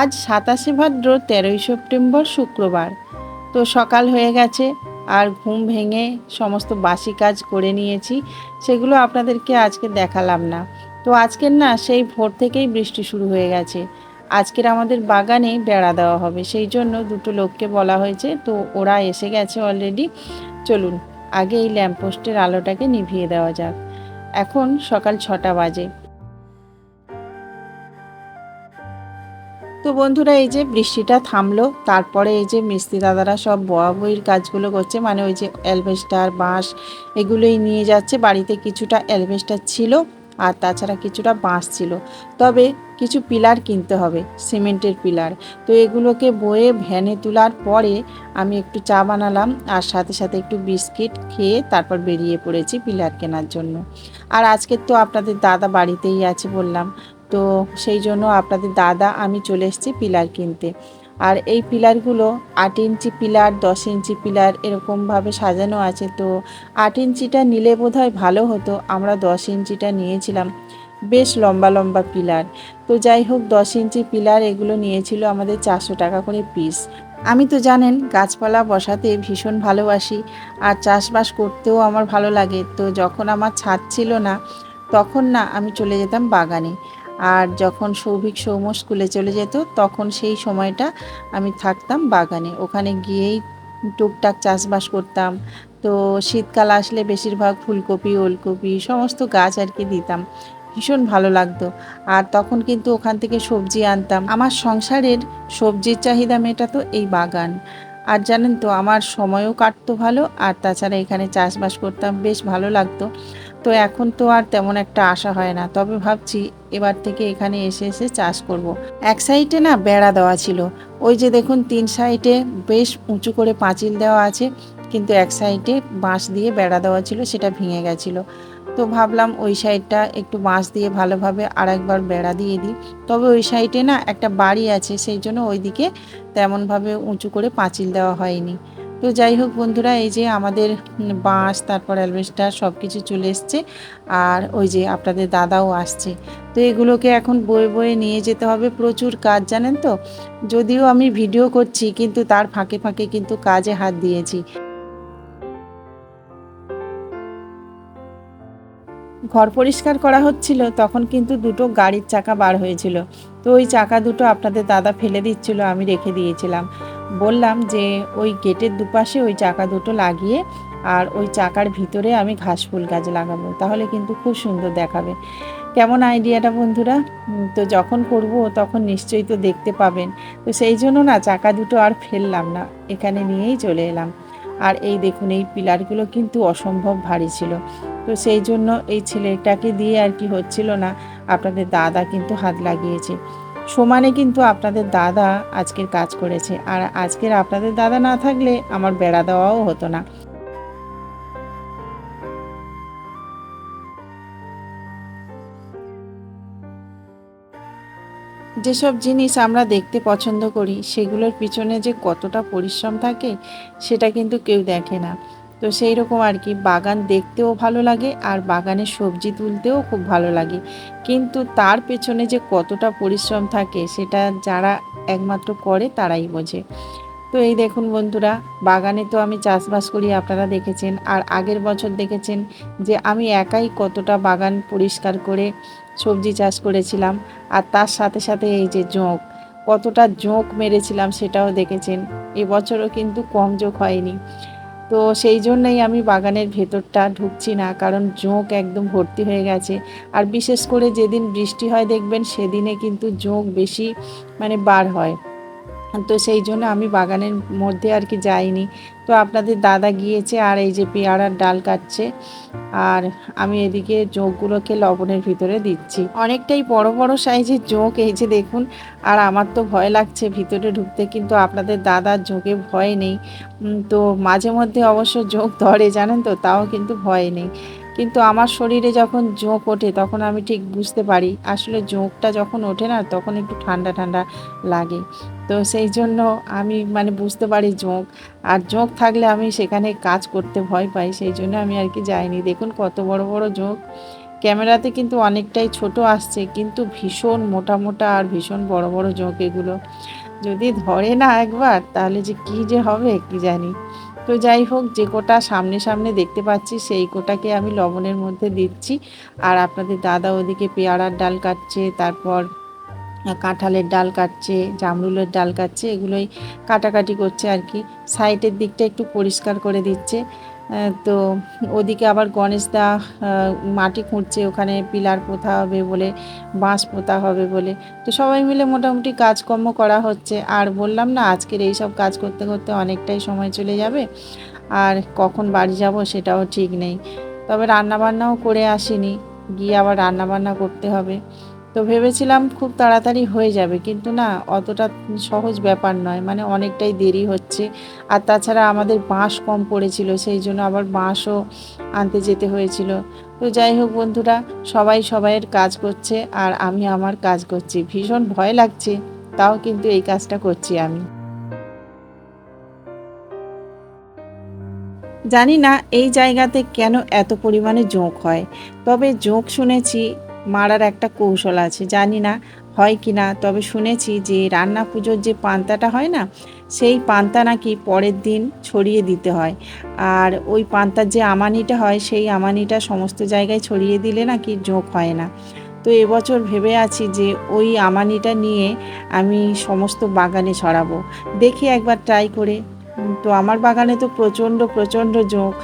আজ সাতাশে ভাদ্র, তেরোই সেপ্টেম্বর, শুক্রবার। তো সকাল হয়ে গেছে, আর ঘুম ভেঙে সমস্ত বাসি কাজ করে নিয়েছি, সেগুলো আপনাদেরকে আজকে দেখালাম না। তো আজকের না, সেই ভোর থেকেই বৃষ্টি শুরু হয়ে গেছে। আজকের আমাদের বাগানে বেড়া দেওয়া হবে, সেই জন্য দুটো লোককে বলা হয়েছে, তো ওরা এসে গেছে অলরেডি চলুন, আগে এই ল্যাম্পপোস্টের আলোটাকে নিভিয়ে দেওয়া যাক। এখন সকাল ছটা বাজে। বন্ধুরা, এই যে বৃষ্টিটা থামলো, তারপরে এই যে মিস্ত্রি দাদারা সব বইয়ের কাজগুলো করছে মানে ওই যে অ্যালবেস্টার বাঁশ এগুলোই নিয়ে যাচ্ছে। বাড়িতে কিছুটা অ্যালবেস্টার ছিল আর তাছাড়া কিছুটা বাঁশ ছিল। তবে কিছু পিলার কিনতে হবে, সিমেন্টের পিলার। তো এগুলোকে বয়ে ভ্যানে তোলার পরে আমি একটু চা বানালাম আর সাথে সাথে একটু বিস্কিট খেয়ে তারপর বেরিয়ে পড়েছি পিলার কেনার জন্য। আর আজকে তো আপনাদের দাদা বাড়িতেই আছে বললাম তো সেই জন্য আপনাদের দাদা, আমি চলে এসেছি পিলার কিনতে। আর এই পিলারগুলো আট ইঞ্চি পিলার, দশ ইঞ্চি পিলার এরকমভাবে সাজানো আছে। তো আট ইঞ্চিটা নিলে বোধ ভালো হতো। আমরা দশ ইঞ্চিটা নিয়েছিলাম। বেশ লম্বা লম্বা পিলার। তো যাই হোক, দশ ইঞ্চি পিলার এগুলো নিয়েছিল আমাদের চারশো টাকা করে পিস। আমি তো জানেন, গাছপালা বসাতে ভীষণ ভালোবাসি। আর চাষবাস করতেও আমার ভালো লাগে। তো যখন আমার ছাদ ছিল না, তখন না আমি চলে যেতাম বাগানে। আর যখন সৌভিক সৌম স্কুলে চলে যেত, তখন সেই সময়টা আমি থাকতাম বাগানে। ওখানে গিয়েই টুকটাক চাষবাস করতাম। তো শীতকাল আসলে বেশিরভাগ ফুলকপি, ওলকপি, সমস্ত গাছ আর কি দিতাম। ভীষণ ভালো লাগতো। আর তখন কিন্তু ওখান থেকে সবজি আনতাম। আমার সংসারের সবজির চাহিদা মেটাতো এই বাগান। আর জানেন তো, আমার সময়ও কাটতো ভালো, আর তাছাড়া এখানে চাষবাস করতাম, বেশ ভালো লাগতো। তো এখন তো আর তেমন একটা আশা হয় না। তবে ভাবছি এবার থেকে এখানে এসে এসে চাষ করব। এক সাইডে না বেড়া দেওয়া ছিল। ওই যে দেখুন, তিন সাইডে বেশ উঁচু করে পাঁচিল দেওয়া আছে, কিন্তু এক সাইডে বাঁশ দিয়ে বেড়া দেওয়া ছিল, সেটা ভেঙে গেছিল। তো ভাবলাম ওই সাইডটা একটু বাঁশ দিয়ে ভালোভাবে আর একবার বেড়া দিয়ে দিই। তবে ওই সাইডে না একটা বাড়ি আছে, সেই জন্য ওইদিকে তেমনভাবে উঁচু করে পাঁচিল দেওয়া হয়নি। তো যাই হোক বন্ধুরা, এই যে আমাদের বাঁশ, তারপর অ্যালবেস্টার সব কিছু চলে এসছে। আর ওই যে আপনাদের দাদাও আসছে। তো এগুলোকে এখন বয়ে বয়ে নিয়ে যেতে হবে। প্রচুর কাজ, জানেন তো? যদিও আমি ভিডিও করছি, কিন্তু তার ফাঁকে ফাঁকে কিন্তু কাজে হাত দিয়েছি। ঘর পরিষ্কার করা হচ্ছিল, তখন কিন্তু দুটো গাড়ির চাকা বার হয়েছিল। তো ওই চাকা দুটো আপনাদের দাদা ফেলে দিচ্ছিল, আমি রেখে দিয়েছিলাম। বললাম যে ওই গেটের দুপাশে ওই চাকা দুটো লাগিয়ে আর ওই চাকার ভিতরে আমি ঘাস ফুল গাছ লাগাবো। তাহলে কিন্তু খুব সুন্দর দেখাবে। কেমন আইডিয়াটা বন্ধুরা? তো যখন করব তখন নিশ্চয়ই তো দেখতে পাবেন। তো সেই জন্য না চাকা দুটো আর ফেললাম না, এখানে নিয়েই চলে এলাম। আর এই দেখুন, এই পিলারগুলো কিন্তু অসম্ভব ভারী ছিল। তো সেই জন্য এই ছেলেটাকে দিয়ে আর কি হচ্ছিল না, আপনাদের দাদা কিন্তু হাত লাগিয়েছে। সমানে কিন্তু আপনাদের দাদা আজকের কাজ করেছে। আর আজকের আপনাদের দাদা না থাকলে আমার বেড়া দেওয়াও হতো না। যেসব জিনিস আমরা দেখতে পছন্দ করি, সেগুলোর পিছনে যে কতটা পরিশ্রম থাকে, সেটা কিন্তু কেউ দেখে না। তো সেই রকম আর কি। বাগান দেখতেও ভালো লাগে আর বাগানে সবজি তুলতেও খুব ভালো লাগে। কিন্তু তার পেছনে যে কতটা পরিশ্রম থাকে সেটা যারা একমাত্র করে তারাই বোঝে। তো এই দেখুন বন্ধুরা, বাগানে তো আমি চাষবাস করি, আপনারা দেখেছেন। আর আগের বছর দেখেছেন যে আমি একাই কতটা বাগান পরিষ্কার করে সবজি চাষ করেছিলাম। আর তার সাথে সাথে এই যে জোঁক কতটা জোঁক মেরেছিলাম সেটাও দেখেছেন। এবছরও কিন্তু কম জোঁক হয়নি। তো সেই জন্যই আমি বাগানের ভেতরটা ঢুকছি না, কারণ জোঁক একদম ভর্তি হয়ে গেছে। আর বিশেষ করে যেদিন বৃষ্টি হয় দেখবেন সেদিনে কিন্তু জোঁক বেশি মানে বার হয়। তো সেই জন্য আমি বাগানের মধ্যে আর কি যাইনি। তো আপনাদের দাদা গিয়েছে আর এই যে পেয়ারার ডাল কাটছে। আর আমি এদিকে জোঁকগুলোকে লবণের ভিতরে দিচ্ছি। অনেকটাই বড় বড় সাইজের জোঁক এই যে দেখুন। আর আমার তো ভয় লাগছে ভিতরে ঢুকতে, কিন্তু আপনাদের দাদার জোঁকে ভয় নেই। তো মাঝে মধ্যে অবশ্য জোঁক ধরে, জানেন তো, তাও কিন্তু ভয় নেই। কিন্তু আমার শরীরে যখন জোঁক ওঠে, তখন আমি ঠিক বুঝতে পারি। আসলে জোঁকটা যখন ওঠে না, তখন একটু ঠান্ডা ঠান্ডা লাগে। তো সেই জন্য আমি মানে বুঝতে পারি জোঁক। আর জোঁক থাকলে আমি সেখানে কাজ করতে ভয় পাই, সেই জন্য আমি আর কি যাইনি। দেখুন কত বড় বড় জোঁক। ক্যামেরাতে কিন্তু অনেকটাই ছোট আসছে, কিন্তু ভীষণ মোটা মোটা আর ভীষণ বড় বড় জোঁক এগুলো। যদি ধরে না একবার, তাহলে যে কি যে হবে কি জানি। তো যাই হোক, যে কোটা সামনে সামনে দেখতে পাচ্ছি, সেই কোটাকে আমি লবণের মধ্যে দিচ্ছি। আর আপনাদের দাদা ওদিকে পেয়ারার ডাল কাটছে, তারপর কাঁঠালের ডাল কাটছে, জামরুলের ডাল কাটছে, এগুলোই কাটাকাটি করছে আর কি। সাইডের দিকটা একটু পরিষ্কার করে দিচ্ছে। তো ওদিকে আবার গণেশদা মাটি খুঁড়ছে, ওখানে পিলার পোতা হবে বলে, বাঁশ পোতা হবে বলে। তো সবাই মিলে মোটামুটি কাজকর্ম করা হচ্ছে। আর বললাম না, আজকের এই সব কাজ করতে করতে অনেকটাই সময় চলে যাবে। আর কখন বাড়ি যাব সেটাও ঠিক নেই। তবে রান্নাবান্নাও করে আসিনি, গিয়ে আবার রান্নাবান্না করতে হবে। তো ভেবেছিলাম খুব তাড়াতাড়ি হয়ে যাবে, কিন্তু না, অতটা সহজ ব্যাপার নয়। মানে অনেকটাই দেরি হচ্ছে। আর তাছাড়া আমাদের বাঁশ কম পড়েছিল, সেই জন্য আবার বাঁশও আনতে যেতে হয়েছিল। তো যাই হোক বন্ধুরা, সবাই সবাইয়ের কাজ করছে আর আমি আমার কাজ করছি। ভীষণ ভয় লাগছে, তাও কিন্তু এই কাজটা করছি আমি। জানি না এই জায়গাতে কেন এত পরিমাণে জোঁক হয়, তবে জোঁক শুনেছি মারার একটা কৌশল আছে। জানি না হয় কি না, তবে শুনেছি যে রান্না পুজোর যে পান্তাটা হয় না, সেই পান্তা নাকি পরের দিন ছড়িয়ে দিতে হয়। আর ওই পান্তার যে আমানিটা হয়, সেই আমানিটা সমস্ত জায়গায় ছড়িয়ে দিলে নাকি জোঁক হয় না। তো এবছর ভেবে আছি যে ওই আমানিটা নিয়ে আমি সমস্ত বাগানে ছড়াবো। দেখি একবার ট্রাই করে। তো আমার বাগানে তো প্রচণ্ড প্রচণ্ড জোঁক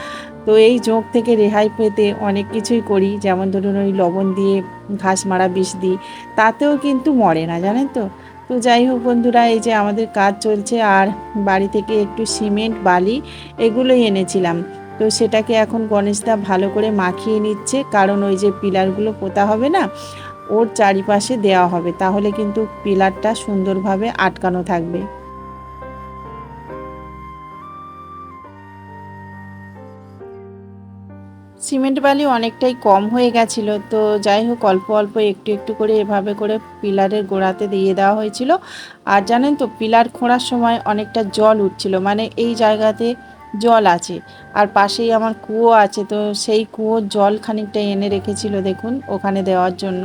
তো এই জোঁক থেকে রেহাই পেতে অনেক কিছুই করি। যেমন ধরুন ওই লবণ দিয়ে ঘাস মারা বিষ দিই, তাতেও কিন্তু মরে না, জানেন তো? তো যাই হোক বন্ধুরা, এই যে আমাদের কাজ চলছে আর বাড়ি থেকে একটু সিমেন্ট, বালি এগুলোই এনেছিলাম। তো সেটাকে এখন গণেশদা ভালো করে মাখিয়ে নিচ্ছে, কারণ ওই যে পিলারগুলো পোতা হবে না, ওর চারিপাশে দেওয়া হবে, তাহলে কিন্তু পিলারটা সুন্দরভাবে আটকানো থাকবে। সিমেন্ট বালি অনেকটাই কম হয়ে গেছিল, তো যাই হোক অল্প অল্প একটু একটু করে এভাবে করে পিলারের গোড়াতে দিয়ে দেওয়া হয়েছিল। আর জানেন তো পিলার খোঁড়ার সময় অনেকটা জল উঠছিল মানে এই জায়গাতে জল আছে আর পাশেই আমার কুয়ো আছে, তো সেই কুয়োর জল খানিকটা এনে রেখেছিল দেখুন ওখানে দেওয়ার জন্য।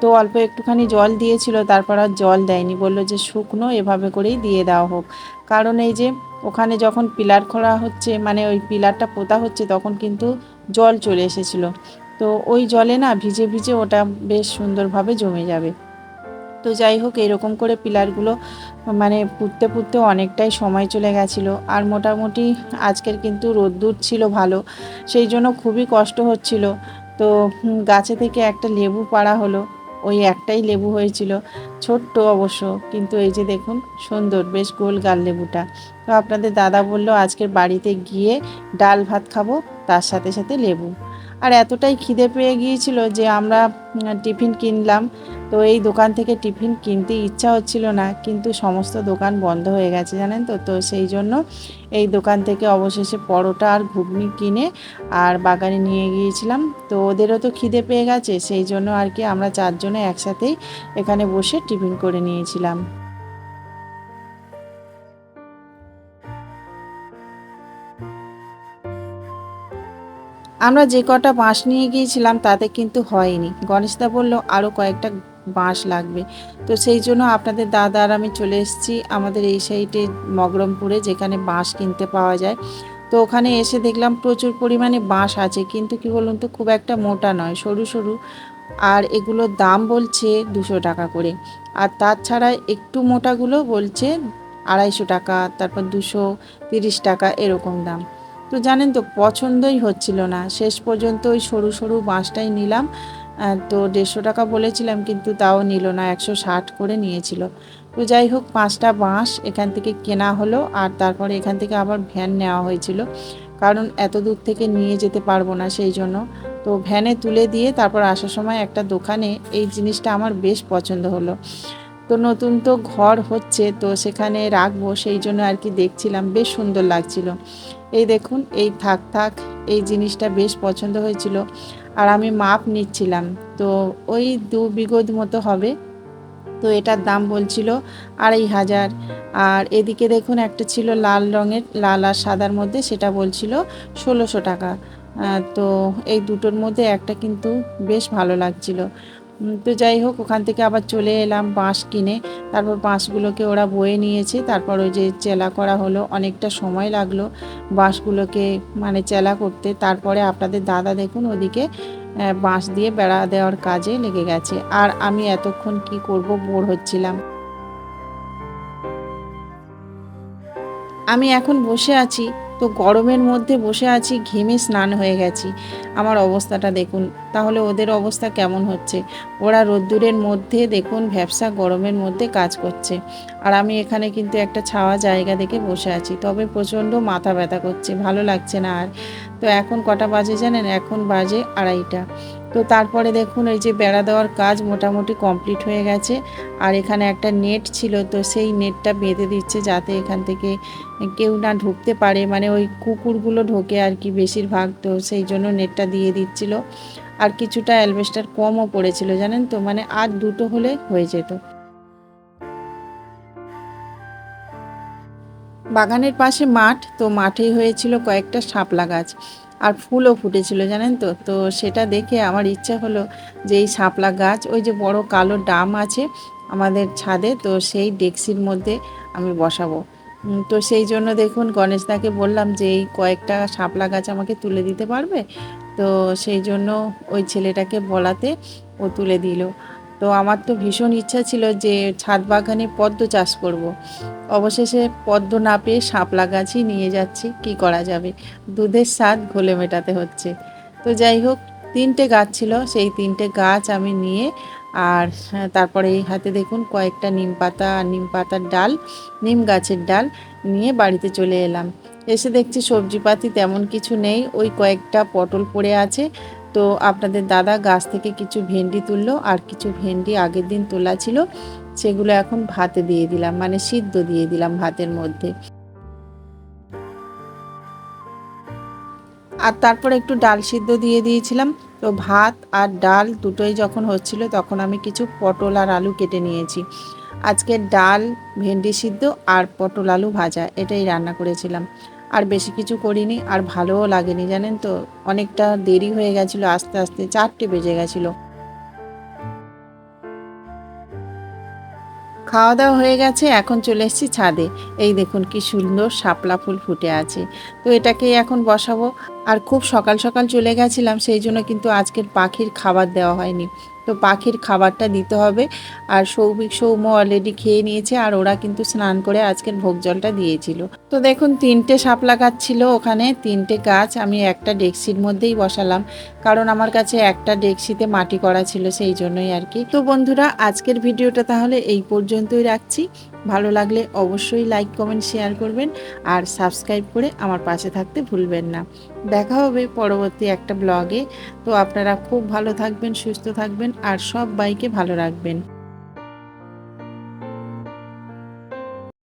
তো অল্প একটুখানি জল দিয়েছিল, তারপর আর জল দেয়নি, বলল যে শুকনো এভাবে করেই দিয়ে দেওয়া হোক। কারণ এই যে ওখানে যখন পিলার খোঁড়া হচ্ছে মানে ওই পিলারটা পোতা হচ্ছে, তখন কিন্তু জল চলে এসেছিল। তো ওই জলে না ভিজে ভিজে ওটা বেশ সুন্দরভাবে জমে যাবে। তো যাই হোক, এরকম করে পিলারগুলো মানে পুঁততে পুঁততে অনেকটাই সময় চলে গেছিল। আর মোটামুটি আজকের কিন্তু রোদ্দুর ছিল ভালো, সেই জন্য খুবই কষ্ট হচ্ছিল। তো গাছে থেকে একটা লেবু পাড়া হলো। ওই একটাই লেবু হয়েছিল, ছোট্ট অবশ্য, কিন্তু এই যে দেখুন, সুন্দর, বেশ গোল গাল লেবুটা। তো আপনাদের দাদা বলল, আজকের বাড়িতে গিয়ে ডাল ভাত খাব, তার সাথে সাথে লেবু। আর এতটাই খিদে পেয়ে গিয়েছিল যে আমরা টিফিন কিনলাম। তো এই দোকান থেকে টিফিন কিনতে ইচ্ছা হচ্ছিল না, কিন্তু সমস্ত দোকান বন্ধ হয়ে গেছে জানেন তো। তো সেই জন্য এই দোকান থেকে অবশেষে পরোটা আর ঘুগনি কিনে আর বাগানে নিয়ে গিয়েছিলাম। তো ওদেরও তো খিদে পেয়ে গেছে, সেই জন্য আর কি আমরা চারজনে একসাথেই এখানে বসে টিফিন করে নিয়েছিলাম। আমরা যে কটা বাঁশ নিয়ে গিয়েছিলাম, তাতে কিন্তু হয়নি। গণেশদা বলল আরও কয়েকটা বাঁশ লাগবে। তো সেই জন্য আপনাদের দাদা আর আমি চলে এসেছি আমাদের এই সাইডে মগরমপুরে, যেখানে বাঁশ কিনতে পাওয়া যায়। তো ওখানে এসে দেখলাম প্রচুর পরিমাণে বাঁশ আছে, কিন্তু কি বলুন তো, খুব একটা মোটা নয়, সরু সরু। আর এগুলোর দাম বলছে দুশো টাকা করে। আর তাছাড়া একটু মোটাগুলো বলছে আড়াইশো টাকা, তারপর দুশো তিরিশ টাকা, এরকম দাম। তো জানেন তো, পছন্দই হচ্ছিল না। শেষ পর্যন্ত ওই সরু সরু বাঁশটাই নিলাম। তো দেড়শো টাকা বলেছিলাম, কিন্তু তাও নিল না, একশো ষাট করে নিয়েছিল। তো যাই হোক, পাঁচটা বাঁশ এখান থেকে কেনা হলো, আর তারপরে এখান থেকে আবার ভ্যান নেওয়া হয়েছিল। কারণ এত দূর থেকে নিয়ে যেতে পারব না সেই জন্য। তো ভ্যানে তুলে দিয়ে তারপর আসার সময় একটা দোকানে এই জিনিসটা আমার বেশ পছন্দ হলো। তো নতুন তো ঘর হচ্ছে, তো সেখানে রাখব, সেই জন্য আর কি দেখছিলাম, বেশ সুন্দর লাগছিল। এই দেখুন, এই থাক থাক, এই জিনিসটা বেশ পছন্দ হয়েছিল। আর আমি মাপ নিচ্ছিলাম, তো ওই দু বিগত মতো হবে। তো এটার দাম বলছিল আড়াই হাজার। আর এদিকে দেখুন, একটা ছিল লাল রঙের, লাল আর সাদার মধ্যে সেটা বলছিল ষোলোশো টাকা। তো এই দুটোর মধ্যে একটা কিন্তু বেশ ভালো লাগছিল। তো যাই হোক, ওখান থেকে আবার চলে এলাম বাঁশ কিনে। তারপর বাঁশগুলোকে ওরা বয়ে নিয়েছে। তারপর ওই যে চেলা করা হলো, অনেকটা সময় লাগল বাঁশগুলোকে মানে চেলা করতে। তারপরে আপনাদের দাদা দেখুন, ওদিকে বাঁশ দিয়ে বেড়া দেওয়ার কাজে লেগে গেছে। আর আমি এতক্ষণ কি করব, বোর হচ্ছিলাম। আমি এখন বসে আছি। তো গরমের মধ্যে বসে আছি, ঘেমে স্নান হয়ে গেছি। আমার অবস্থাটা দেখুন, তাহলে ওদের অবস্থা কেমন হচ্ছে? ওরা রোদ্দুরের মধ্যে দেখুন, ভ্যাবসা গরমের মধ্যে কাজ করছে। আর আমি এখানে কিন্তু একটা ছাওয়া জায়গা দেখে বসে আছি, তবে প্রচণ্ড মাথা ব্যথা করছে, ভালো লাগছে না আর। তো এখন কটা বাজে জানেন? এখন বাজে আড়াইটা। তো তারপরে দেখুন, এই যে বেড়া দেওয়ার কাজ মোটামুটি কমপ্লিট হয়ে গেছে। আর এখানে একটা নেট ছিল, তো সেই নেটটা বেঁধে দিচ্ছে যাতে এখান থেকে কেউ না ঢুকতে পারে। মানে ওই কুকুরগুলো ঢোকে আর কি বেশিরভাগ, তো সেই জন্য নেটটা দিয়ে দিচ্ছিল। আর কিছুটা অ্যালবেস্টার কমও পড়েছিল, জানেন তো? মানে আর দুটো হলে হয়ে যেত। বাগানের পাশে মাঠ, তো মাঠেই হয়েছিল কয়েকটা শাপলা গাছ। আর ফুলও ফুটেছিল, জানেন তো? তো সেটা দেখে আমার ইচ্ছা হলো যে এই শাপলা গাছ, ওই যে বড় কালো ডাম আছে আমাদের ছাদে, তো সেই ডেক্সির মধ্যে আমি বসাবো। তো সেই জন্য দেখুন গণেশদাকে বললাম যে এই কয়েকটা শাপলা গাছ আমাকে তুলে দিতে পারবে? তো সেই জন্য ওই ছেলেটাকে বলাতে ও তুলে দিল। তো আমার তো ভীষণ ইচ্ছা ছিল যে ছাদ বাগানে পদ্ম চাষ করব। অবশেষে পদ্ম না পেয়ে শাপলা গাছই নিয়ে যাচ্ছি কি করা যাবে? দুধের স্বাদ ঘোলে মেটাতে হচ্ছে। তো যাই হোক তিনটে গাছ ছিল সেই তিনটে গাছ আমি নিয়ে আর হ্যাঁ, তারপরে এই হাতে দেখুন কয়েকটা নিম পাতা আর নিম পাতার ডাল নিম গাছের ডাল নিয়ে বাড়িতে চলে এলাম। এসে দেখছি সবজিপাতি তেমন কিছু নেই ওই কয়েকটা পটল পড়ে আছে তো আপনাদের দাদা গাছ থেকে কিছু ভেন্ডি তুললো আর কিছু ভেন্ডি আগের দিন তোলা ছিল, সেগুলো এখন ভাতে দিয়ে দিলাম মানে সিদ্ধ দিয়ে দিলাম ভাতের মধ্যে। আর তারপর একটু ডাল সিদ্ধ দিয়ে দিয়েছিলাম, তো ভাত আর ডাল দুটোই যখন হচ্ছিল তখন আমি কিছু পটল আর আলু কেটে নিয়েছি। আজকে ডাল, ভেন্ডি সিদ্ধ আর পটল আলু ভাজা, এটাই রান্না করেছিলাম। আর বেশি কিছু করিনি, আর ভালোও লাগেনি, জানেন তো? অনেকটা দেরি হয়ে গেছিল, আস্তে আস্তে চারটে বেজে গেছিল। খাওয়া দাওয়া হয়ে গেছে, এখন চলে এসেছি ছাদে। এই দেখুন কি সুন্দর শাপলা ফুল ফুটে আছে। তো এটাকেই এখন বসাবো। আর খুব সকাল সকাল চলে গেছিলাম, সেই জন্য কিন্তু আজকের পাখির খাবার দেওয়া হয়নি। তো পাখির খাবারটা দিতে হবে। আর সৌভিক, সৌম্য অলরেডি খেয়ে নিয়েছে আর ওরা কিন্তু স্নান করে আজকের ভোগ জলটা দিয়েছিল। তো দেখুন, তিনটে শাপলা গাছ ছিল ওখানে, তিনটে গাছ আমি একটা ডেক্সির মধ্যেই বসালাম। কারণ আমার কাছে একটা ডেক্সিতে মাটি করা ছিল সেই জন্যই আর কি। তো বন্ধুরা, আজকের ভিডিওটা তাহলে এই পর্যন্তই রাখছি। ভালো লাগলে অবশ্যই লাইক কমেন্ট শেয়ার করবেন আর সাবস্ক্রাইব করে আমার পাশে থাকতে ভুলবেন না। দেখা হবে পরবর্তী একটা ব্লগে তো আপনারা খুব ভালো থাকবেন, সুস্থ থাকবেন আর সব বাইকে ভালো রাখবেন।